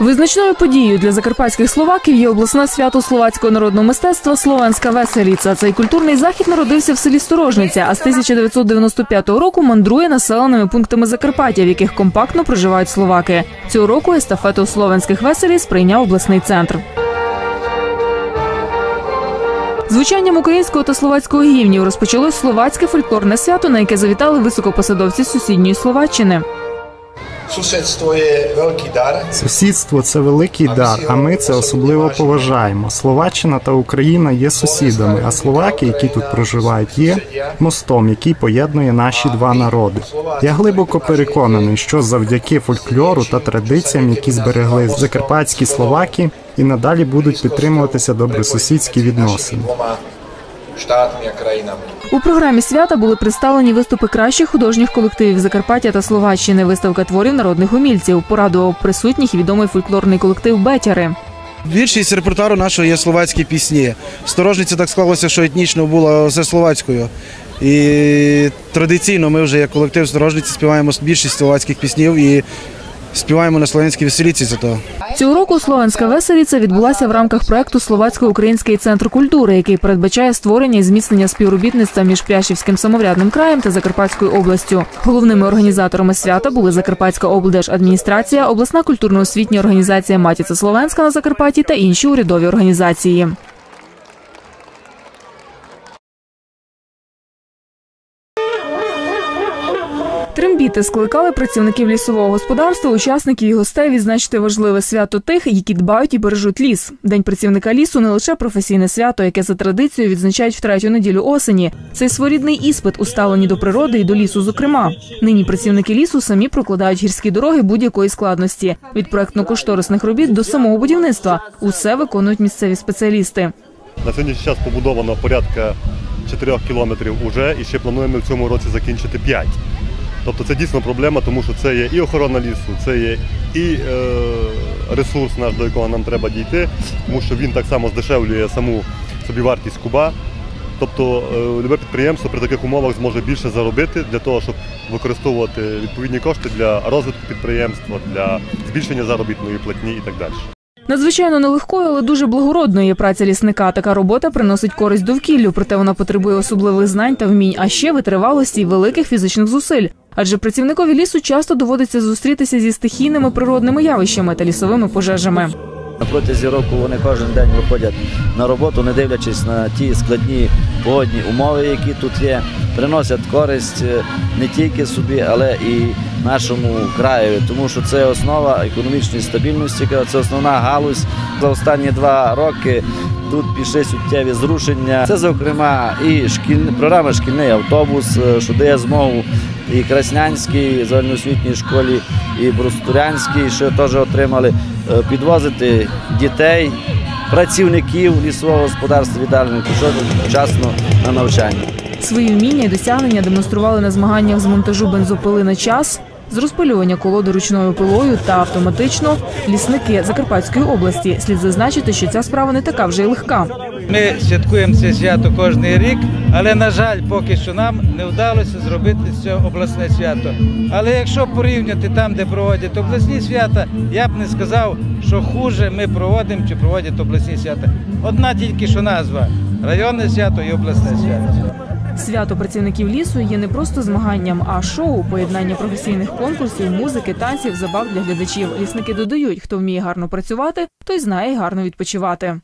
Визначною подією для закарпатських словаків є обласне свято словацького народного мистецтва Словенська веселіця. Цей культурний захід народився в селі Сторожниця, а з 1995 року мандрує населеними пунктами Закарпаття, в яких компактно проживають словаки. Цього року естафету словенських веселіць прийняв обласний центр. Звучанням українського та словацького гімнів розпочалось словацьке фольклорне свято, на яке завітали високопосадовці сусідньої Словаччини. Susedstvo je veľký dar. Сусідство це великий дар, а ми це особливо поважаємо. Словаччина та Україна є сусідами, а словаки, які тут проживають, є мостом, який поєднує наші два народи. Я глибоко переконаний, що завдяки фольклору та традиціям, які зберегли закарпатські словаки, і надалі будуть підтримуватися добросусідські відносини. Dvoma štátmi a. У програмі свята були представлені виступи кращих художніх колективів Закарпаття та Словаччини, виставка творів народних умільців. Порадував присутніх і відомий фольклорний колектив Бетяри. Більшість репертуару нашого є словацькі пісні. Сторожниці так склалося, що етнічно було все словацькою. І традиційно ми вже як колектив сторожниці співаємо більшість словацьких піснів і співаємо на слов'янській веселіці за то. Цього Словенська веселіця відбулася в рамках проекту Словацько-Український центр культури, який передбачає створення і зміцнення співробітництва між Прящівським самоврядним краєм та Закарпатською областю. Головними організаторами свята були Закарпатська облдержадміністрація, обласна культурно-освітня організація Матіця Словенська на Закарпатті та інші урядові організації. Трембіти скликали працівників лісового господарства, учасників і гостей відзначити важливе свято тих, які дбають і бережуть ліс. День працівника лісу не лише професійне свято, яке за традицією відзначають в третю неділю осені. Це й своєрідний іспит у ставленні до природи і до лісу. Зокрема, нині працівники лісу самі прокладають гірські дороги будь-якої складності від проектно-кошторисних робіт до самого будівництва. Усе виконують місцеві спеціалісти. На сьогоднішній час побудовано порядка 4 кілометрів уже і ще плануємо в цьому році закінчити 5. Тобто це дійсно проблема, тому що це є і охорона лісу, це є і е, ресурс наш, до якого нам треба дійти, тому що він так само здешевлює саму собівартість куба. Тобто е, любе підприємство при таких умовах зможе більше заробити для того, щоб використовувати відповідні кошти для розвитку підприємства, для збільшення заробітної платні і так далі. Надзвичайно нелегкою, але дуже благородною є праця лісника. Така робота приносить користь довкіллю, проте вона потребує особливих знань та вмінь, а ще витривалості і великих фізичних зусиль. Адже працівникові лісу часто доводиться зустрітися зі стихійними природними явищами та лісовими пожежами. Протязі року вони кожен день виходять на роботу, не дивлячись на ті складні погодні умови, які тут є, приносять користь е, не тільки собі, але і нашому краю, тому що це основа економічної стабільності, це основна галузь. За останні два роки тут пішли суттєві зрушення. Це, зокрема, і шкіль... програма шкільний автобус, е, що дає змогу і Краснянській загальноосвітній школі, і Брустурянській, що теж отримали е, підвозити дітей, працівників лісового господарства віддалених вчасно на навчання. Свої вміння і досягнення демонстрували на змаганнях з монтажу бензопили на час, з розпилювання колоди ручною пилою та автоматично лісники Закарпатської області. Слід зазначити, що ця справа не така вже й легка. Ми святкуємо це свято кожен рік, але на жаль, поки що нам не вдалося зробити цього обласне свято. Але якщо порівняти там, де проводять обласні свята, я б не сказав, що хуже ми проводимо чи проводять обласні свята. Одна тільки що назва районне свято і обласне свято. Свято працівників лісу є не просто змаганням, а шоу, поєднання професійних конкурсів, музики, танців, забав для глядачів. Лісники додають, хто вміє гарно працювати, той знає гарно відпочивати.